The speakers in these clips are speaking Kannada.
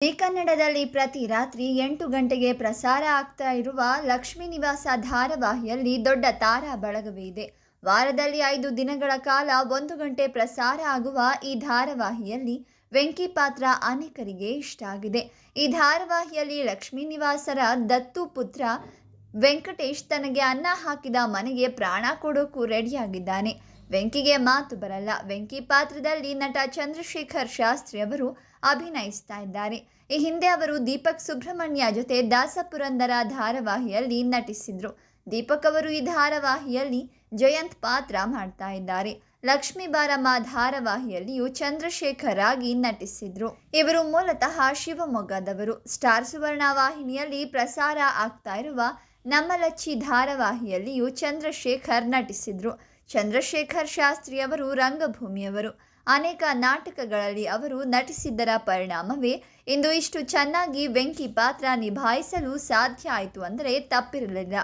ಜಿ ಕನ್ನಡದಲ್ಲಿ ಪ್ರತಿ ರಾತ್ರಿ ಎಂಟು ಗಂಟೆಗೆ ಪ್ರಸಾರ ಆಗ್ತಾ ಇರುವ ಲಕ್ಷ್ಮೀ ನಿವಾಸ ಧಾರಾವಾಹಿಯಲ್ಲಿ ದೊಡ್ಡ ತಾರಾ ಬಳಗವಿದೆ ವಾರದಲ್ಲಿ ಐದು ದಿನಗಳ ಕಾಲ ಒಂದು ಗಂಟೆ ಪ್ರಸಾರ ಆಗುವ ಈ ಧಾರಾವಾಹಿಯಲ್ಲಿ ವೆಂಕಿ ಪಾತ್ರ ಅನೇಕರಿಗೆ ಇಷ್ಟ ಆಗಿದೆ. ಈ ಧಾರಾವಾಹಿಯಲ್ಲಿ ಲಕ್ಷ್ಮೀ ನಿವಾಸರ ದತ್ತು ಪುತ್ರ ವೆಂಕಟೇಶ್ ತನಗೆ ಅನ್ನ ಹಾಕಿದ ಮನೆಗೆ ಪ್ರಾಣ ಕೊಡೋಕ್ಕೂ ರೆಡಿಯಾಗಿದ್ದಾನೆ. ವೆಂಕಿಗೆ ಮಾತು ಬರಲ್ಲ. ವೆಂಕಿ ಪಾತ್ರದಲ್ಲಿ ನಟ ಚಂದ್ರಶೇಖರ್ ಶಾಸ್ತ್ರಿ ಅವರು ಅಭಿನಯಿಸ್ತಾ ಇದ್ದಾರೆ. ಈ ಹಿಂದೆ ಅವರು ದೀಪಕ್ ಸುಬ್ರಹ್ಮಣ್ಯ ಜೊತೆ ದಾಸಪುರಂದರ ಧಾರಾವಾಹಿಯಲ್ಲಿ ನಟಿಸಿದ್ರು. ದೀಪಕ್ ಅವರು ಈ ಧಾರಾವಾಹಿಯಲ್ಲಿ ಜಯಂತ್ ಪಾತ್ರ ಮಾಡ್ತಾ ಇದ್ದಾರೆ. ಲಕ್ಷ್ಮೀ ಬಾರಮ್ಮ ಧಾರಾವಾಹಿಯಲ್ಲಿಯೂ ಚಂದ್ರಶೇಖರ್ ಆಗಿ ನಟಿಸಿದ್ರು. ಇವರು ಮೂಲತಃ ಶಿವಮೊಗ್ಗದವರು. ಸ್ಟಾರ್ ಸುವರ್ಣ ವಾಹಿನಿಯಲ್ಲಿ ಪ್ರಸಾರ ಆಗ್ತಾ ಇರುವ ನಮ್ಮ ಲಚ್ಚಿ ಧಾರಾವಾಹಿಯಲ್ಲಿಯೂ ಚಂದ್ರಶೇಖರ್ ನಟಿಸಿದ್ರು. ಚಂದ್ರಶೇಖರ್ ಶಾಸ್ತ್ರಿಯವರು ರಂಗಭೂಮಿಯವರು. ಅನೇಕ ನಾಟಕಗಳಲ್ಲಿ ಅವರು ನಟಿಸಿದ್ದರ ಪರಿಣಾಮವೇ ಇಂದು ಇಷ್ಟು ಚೆನ್ನಾಗಿ ವೆಂಕಿ ಪಾತ್ರ ನಿಭಾಯಿಸಲು ಸಾಧ್ಯ ಆಯಿತು ಅಂದರೆ ತಪ್ಪಿರಲಿಲ್ಲ.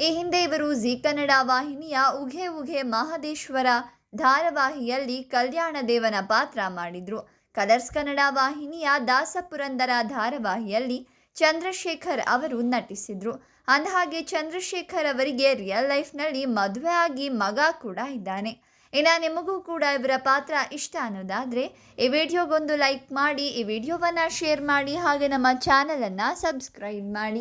ಈ ಹಿಂದೆ ಇವರು ಜಿ ಕನ್ನಡ ವಾಹಿನಿಯ ಉಘೆ ಉಘೆ ಮಹದೇಶ್ವರ ಧಾರಾವಾಹಿಯಲ್ಲಿ ಕಲ್ಯಾಣ ದೇವನ ಪಾತ್ರ ಮಾಡಿದ್ರು. ಕಲರ್ಸ್ ಕನ್ನಡ ವಾಹಿನಿಯ ದಾಸಪುರಂದರ ಧಾರಾವಾಹಿಯಲ್ಲಿ ಚಂದ್ರಶೇಖರ್ ಅವರು ನಟಿಸಿದ್ರು. ಅಂದಹಾಗೆ ಚಂದ್ರಶೇಖರ್ ಅವರಿಗೆ ರಿಯಲ್ ಲೈಫ್ನಲ್ಲಿ ಮದುವೆ ಆಗಿ ಮಗ ಕೂಡ ಇದ್ದಾನೆ. ಇನ್ನು ನಿಮಗೂ ಕೂಡ ಇವರ ಪಾತ್ರ ಇಷ್ಟ ಅನ್ನೋದಾದರೆ, ಈ ವಿಡಿಯೋಗೊಂದು ಲೈಕ್ ಮಾಡಿ, ಈ ವಿಡಿಯೋವನ್ನು ಶೇರ್ ಮಾಡಿ, ಹಾಗೆ ನಮ್ಮ ಚಾನಲನ್ನು ಸಬ್ಸ್ಕ್ರೈಬ್ ಮಾಡಿ.